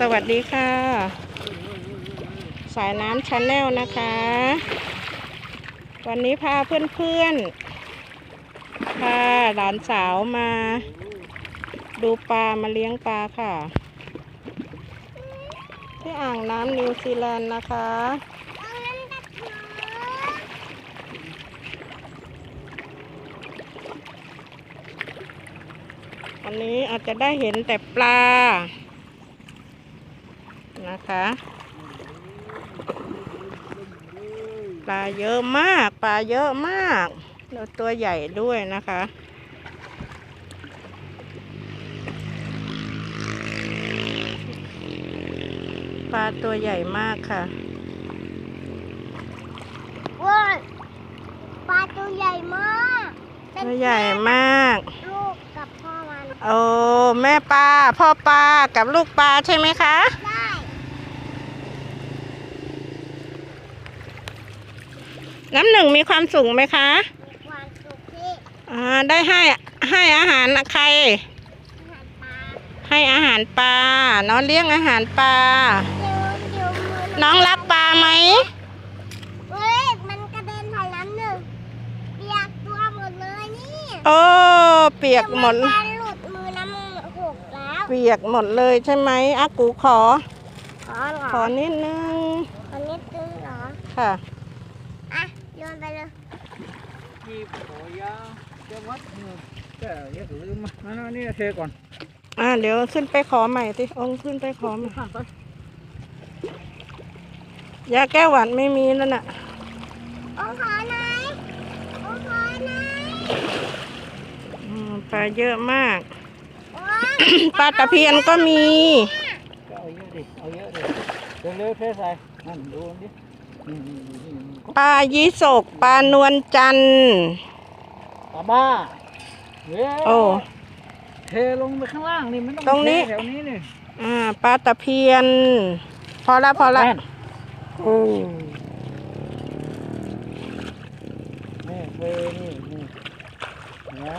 สวัสดีค่ะ สายน้ำชาแนลนะคะ วันนี้พาเพื่อนๆพาหลานสาวมา ดูปลามาเลี้ยงปลาค่ะ ที่อ่างน้ำนิวซีแลนด์นะคะวันนี้อาจจะได้เห็นแต่ปลา นะคะ ปลาเยอะมาก ปลาเยอะมากแล้วตัวใหญ่ด้วยนะคะปลาตัวใหญ่มากค่ะว้ายปลาตัวใหญ่มากเป็นตัวใหญ่มาก ลูกกับพ่อมัน โอ้ แม่ปลา พ่อปลา กับลูกปลาใช่ไหมคะได้ น้ำหนึ่งมีความสูงไหมคะมีความสุขที่อ่าได้ให้ให้อาหารใคร อาหารปลาให้อาหารปลาน้องเลี้ยงอาหารปลาเดี๋ยวเดี๋ยวมือน้องรักปลาไหมเฮ้ยมันกระเด็นใส่น้ำหนึ่งเปียกตัวหมดเลยนี่โอ้เปียกหมดเดี๋ยวมันหลุดมือน้ำหกแล้วเปียกหมดเลยใช่ไหมอากูขอ ขอเหรอขอนิดนึง ขอนิดนึงเหรอค่ะ อะโยนไปเลยที่ขอยาจะวัดเงินแต่อยังลืมมาอันนี้เทก่อน อ่าเดี๋ยวขึ้นไปขอใหม่สิองค์ขึ้นไปขอใหม่ผ่านไปยาแก้หวัดไม่มีแล้วน่ะโอ้ขอไหนโอ้ขอไหนอืมปลาเยอะมากโอ้ยปลาตะเพียนก็มีก็เอาเยอะดิ เอาเยอะดิเร็วๆเทใส่นั่นดูดินี่นี่นี่นี่ ปลายีสกปลานวลจันทร์ปลาบ้าเว้ยโอ้ เทลงไปข้างล่างนี่ไม่ต้องตรงนี้ เทแถวนี้นี่อ่าปลาตะเพียน พอละพอละนั่นโอ้นี่เทนี่นี่เห็นไหม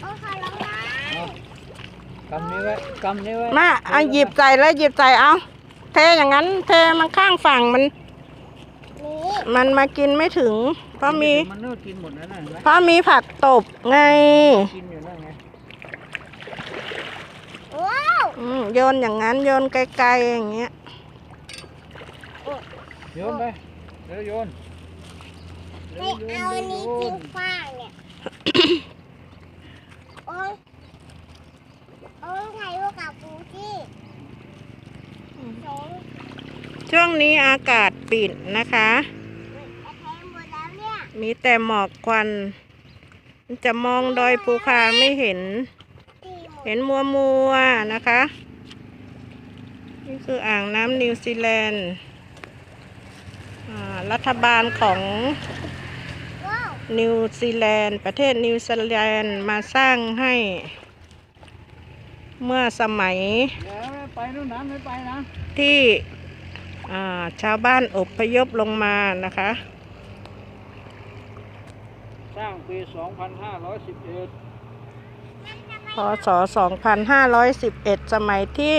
โอ้ขอลงนะ เอา กำนี้ไว้กำนี้ไว้มาเอาหยิบใส่แล้วหยิบใส่เอาเทอย่างนั้น เทมันข้างฝั่งมัน นี่มันมากินไม่ถึง เพราะมี มันนู่นกินหมดแล้วนะเห็นไหมเพราะมีผักตบไง กินอยู่นั่นไงว้าวอืมโยนอย่างนั้นโยนไกลๆอย่างเงี้ย โยนไปเร็วโยนไม่เอาอันนี้กินฟางเนี่ย โอ้ย โอ้ยถ่ายรูปกับกูที่สองช่วงนี้อากาศปิดนะคะไอ้แทงหมดแล้วเนี่ยมีแต่หมอกควัน จะมองดอยภูคาไม่เห็นตีหมดเห็นมัวมัวๆนะคะ นี่คืออ่างน้ำนิวซีแลนด์อ่ารัฐบาลของ ว้าวนิวซีแลนด์ประเทศนิวซีแลนด์มาสร้างให้ เมื่อสมัยเดี๋ยวไม่ไปนู่นนะไม่ไปนะที่อ่าชาวบ้านอพยพลงมานะคะ สร้างปี 2511 พศ 2511 สมัยที่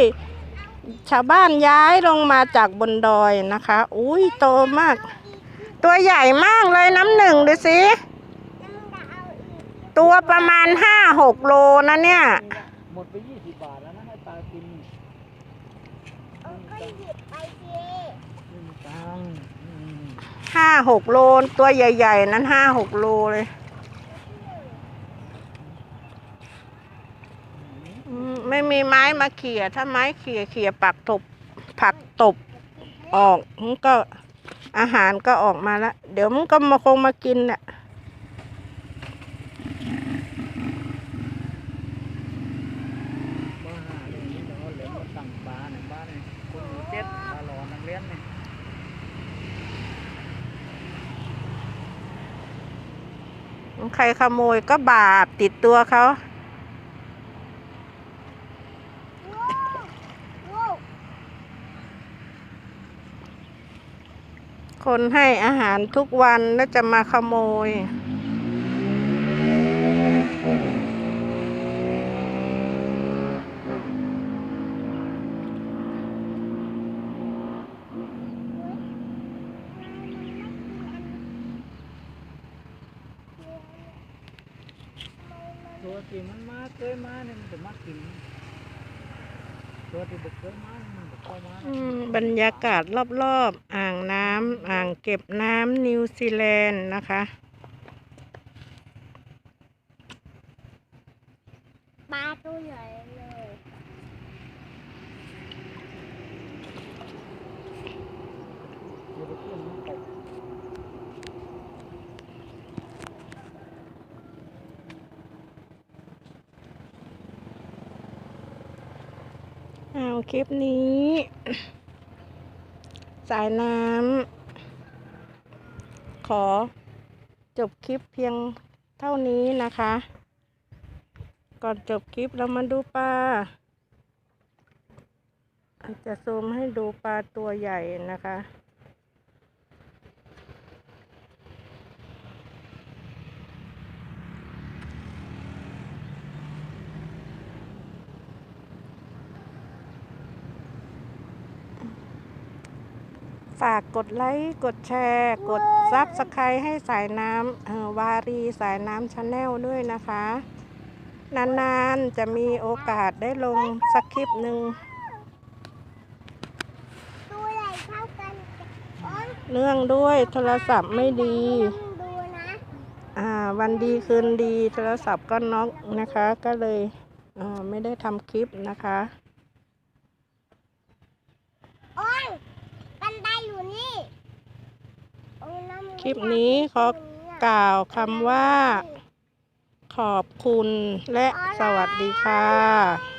ชาวบ้านย้ายลงมาจากบนดอยนะคะ อุ้ยโตมาก ตัวใหญ่มากเลยน้ำหนึ่งดูสิน้ำจะเอาอีกตัวประมาณ5-6โลนะเนี่ย หมดไป20บาทแล้วนะให้ตากินโอ้ก็หยิบไปสิไม่มีตังค์อืม5-6โลตัวใหญ่ ๆ นั้น5-6โลเลย อืมไม่มีไม้มาเขี่ย ถ้าไม้เขี่ยเขี่ยปักตบผักตบออกมันก็อาหารก็ออกมาแล้วเดี๋ยวมันก็มาคงมากินน่ะบ้าเลยนี่เราเหลือมาตั้งปลาในบ้านนี่คนหมูเจ็ดปลาห ลอนักเลี้ยงนี่ใครขโมยก็บาปติดตัวเขาว้าวคนให้อาหารทุกวันแล้วจะมาขโมย ที่มันมาเคยมาเนี่ยมันจะมากินตัวที่บ่เคยมาเนี่ยมันบ่เข้ามาอืมบรรยากาศรอบๆ อ่างน้ำอ่างเก็บน้ำนิวซีแลนด์นะคะ ปลาตัวใหญ่เลย เดี๋ยวไปเที่ยวมันไป เอาคลิปนี้ สายน้ำขอจบคลิปเพียงเท่านี้นะคะ ก่อนจบคลิปเรามาดูปลาจจะซูมให้ดูปลาตัวใหญ่นะคะ ฝากกดไลค์ กดแชร์ กดซับสไครต์ให้สายน้ำเอ่อวารีสายน้ำชาแนลด้วยนะคะ นานๆ จะมีโอกาสได้ลงสักคลิปหนึ่งตัวใหญ่เท่ากันโอ๊ยเนื่องด้วยโทรศัพท์ไม่ดีดูนะอ่าวันดีคืนดีโทรศัพท์ก็น็อกนะคะ ก็เลยเอ่อไม่ได้ทำคลิปนะคะ โอ๊ยบันไดอยู่นี่โอ๊ยำมั คลิปนี้ขออยู่เนี่ยกล่าวคำว่า ขอบคุณและสวัสดีค่ะ